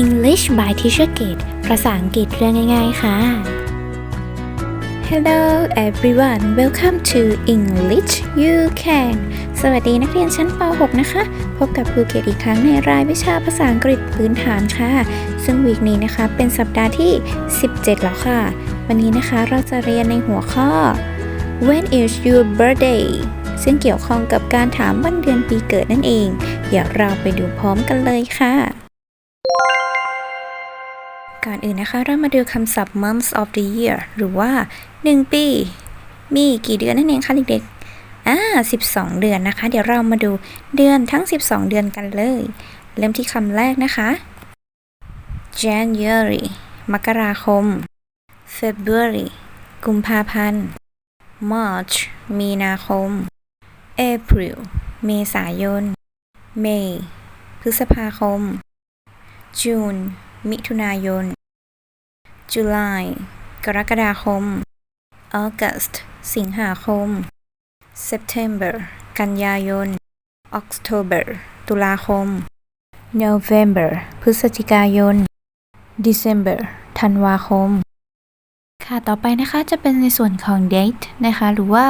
English by Teacher Gate ภาษาอังกฤษเรื่องง่าย ๆ ค่ะ Hello everyone welcome to English You Can สวัสดีนักเรียนชั้นป .6 นะคะ พบกับครูเกตอีกครั้งในรายวิชาภาษาอังกฤษพื้นฐานค่ะ ซึ่งวีคนี้นะคะเป็นสัปดาห์ที่ 17 แล้วค่ะ วันนี้นะคะเราจะเรียนในหัวข้อ When is your birthday ซึ่งเกี่ยวข้องกับการถามวันเดือนปีเกิดนั่นเอง เดี๋ยวเราไปดูพร้อมกันเลยค่ะ ก่อนอื่นนะคะ เรามาดูคำศัพท์ months of the year หรือว่า 1 ปี มีกี่เดือนนั่นเองคะเด็กๆอ่า12 เดือนนะคะ เดี๋ยวเรามาดูเดือนทั้ง 12 เดือนกันเลย เริ่มที่คำแรกนะคะ January มกราคม February กุมภาพันธ์ March มีนาคม April เมษายน May พฤษภาคม June มิถุนายน July กรกฎาคม August สิงหาคม September กันยายน October ตุลาคม November พฤศจิกายน December ธันวาคม ค่ะ ต่อไปนะคะจะเป็นในส่วนของ date นะคะ หรือว่า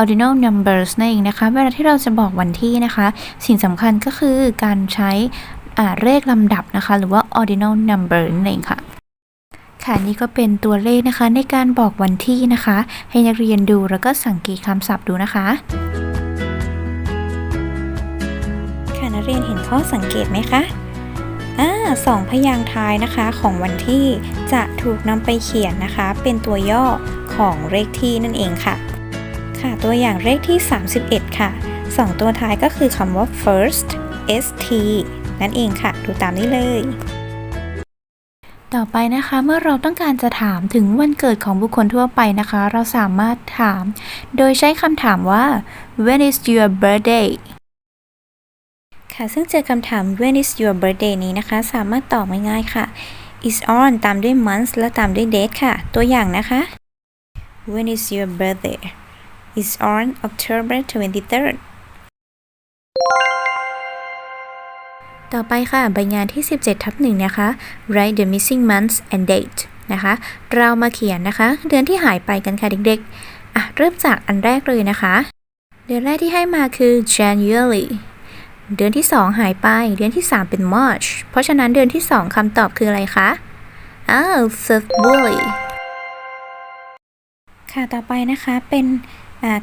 ordinal numbers นั่นเองนะคะ เวลาที่เราจะบอกวันที่นะคะ สิ่งสำคัญก็คือการใช้ เลขลำดับนะคะ หรือว่า ordinal number นั่นเองค่ะ ค่ะนี่ก็เป็นตัวเลขนะคะในการบอกวันที่นะคะ ให้นักเรียนดูแล้วก็สังเกตคำศัพท์ดูนะคะค่ะนักเรียนเห็นข้อสังเกตไหมคะอ่าสองพยางค์ท้ายนะคะของวันที่จะถูกนำไปเขียนนะคะ เป็นตัวย่อของเลขที่นั่นเองค่ะ ค่ะตัวอย่างเลขที่ 31 ค่ะสองตัวท้ายก็คือคำว่า first st นั่นเองค่ะ ดูตามนี้เลย ต่อไปนะคะเมื่อเราต้องการจะถามถึงวันเกิดของบุคคลทั่วไปนะคะ เราสามารถถาม โดยใช้คำถามว่า when is your birthday ค่ะ ซึ่งเจอคำถาม when is your birthday นี้นะคะ สามารถตอบง่ายๆค่ะ is on ตามด้วย month และตามด้วย date ค่ะ ตัวอย่างนะคะ when is your birthday is on October 23rd ต่อไปค่ะ ใบงานที่ 17 ทับหนึ่งนะคะ write the missing months and date นะคะ เรามาเขียนนะคะ เดือนที่หายไปกันค่ะเด็กๆ อะ เริ่มจากอันแรกเลยนะคะ เดือนแรกที่ให้มาคือ January เดือนที่ 2 หายไป เดือนที่ 3 เป็น March เพราะฉะนั้นเดือนที่ 2คำตอบคืออะไรคะอ้าว February ค่ะ ต่อไปนะคะเป็น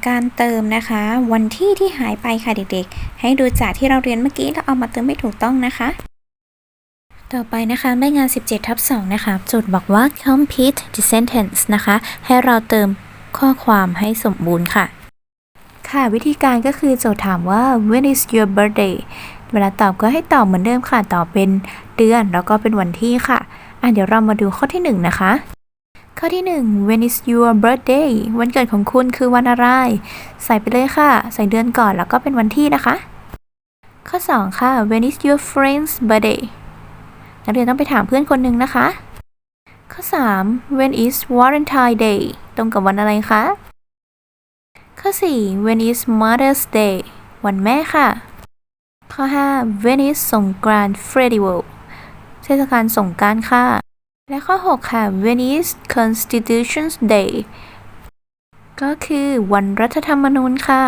การเติมนะคะ วันที่ที่หายไปค่ะเด็กๆ ให้ดูจากที่เราเรียนเมื่อกี้แล้วเอามาเติมให้ถูกต้องนะคะต่อไปนะคะใบงาน 17 ทับ 2 นะคะโจทย์บอกว่า complete the sentence นะคะ ให้เราเติมข้อความให้สมบูรณ์ค่ะ ค่ะวิธีการก็คือโจทย์ถามว่า when is your birthday เวลาตอบก็ให้ตอบเหมือนเดิมค่ะ ตอบเป็นเดือนแล้วก็เป็นวันที่ค่ะ อะเดี๋ยวเรามาดูข้อที่ 1 นะคะ ข้อที่ 1 when is your birthday วันเกิดของคุณคือวันอะไร ใส่ไปเลยค่ะ ใส่เดือนก่อนแล้วก็เป็นวันที่นะคะ ข้อ 2 ค่ะ when is your friend's birthday นักเรียนต้องไปถามเพื่อนคนหนึ่งนะคะ ข้อ 3 when is Valentine Day ตรงกับวันอะไรคะ ข้อ 4 when is Mother's Day วันแม่ค่ะ ข้อ 5 when is สงกรานต์ Festival เทศกาลสงกรานต์ค่ะ และข้อ 6 ค่ะ when is Constitution's Day ก็คือวันรัฐธรรมนูญค่ะ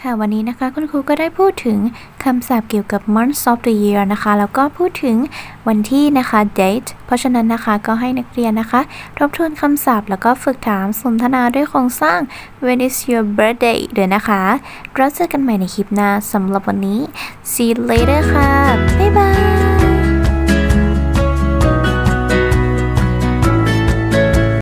ค่ะวันนี้นะคะคุณครูก็ได้พูดถึงคำศัพท์เกี่ยวกับ months of the year นะคะ แล้วก็พูดถึงวันที่นะคะ date เพราะฉะนั้นนะคะก็ให้นักเรียนนะคะ ทบทวนคำศัพท์แล้วก็ฝึกถามสนทนาด้วยโครงสร้าง when is your birthday ด้วยนะคะเราเจอกันใหม่ในคลิปหน้าสำหรับวันนี้ see you later ค่ะ บ๊ายบาย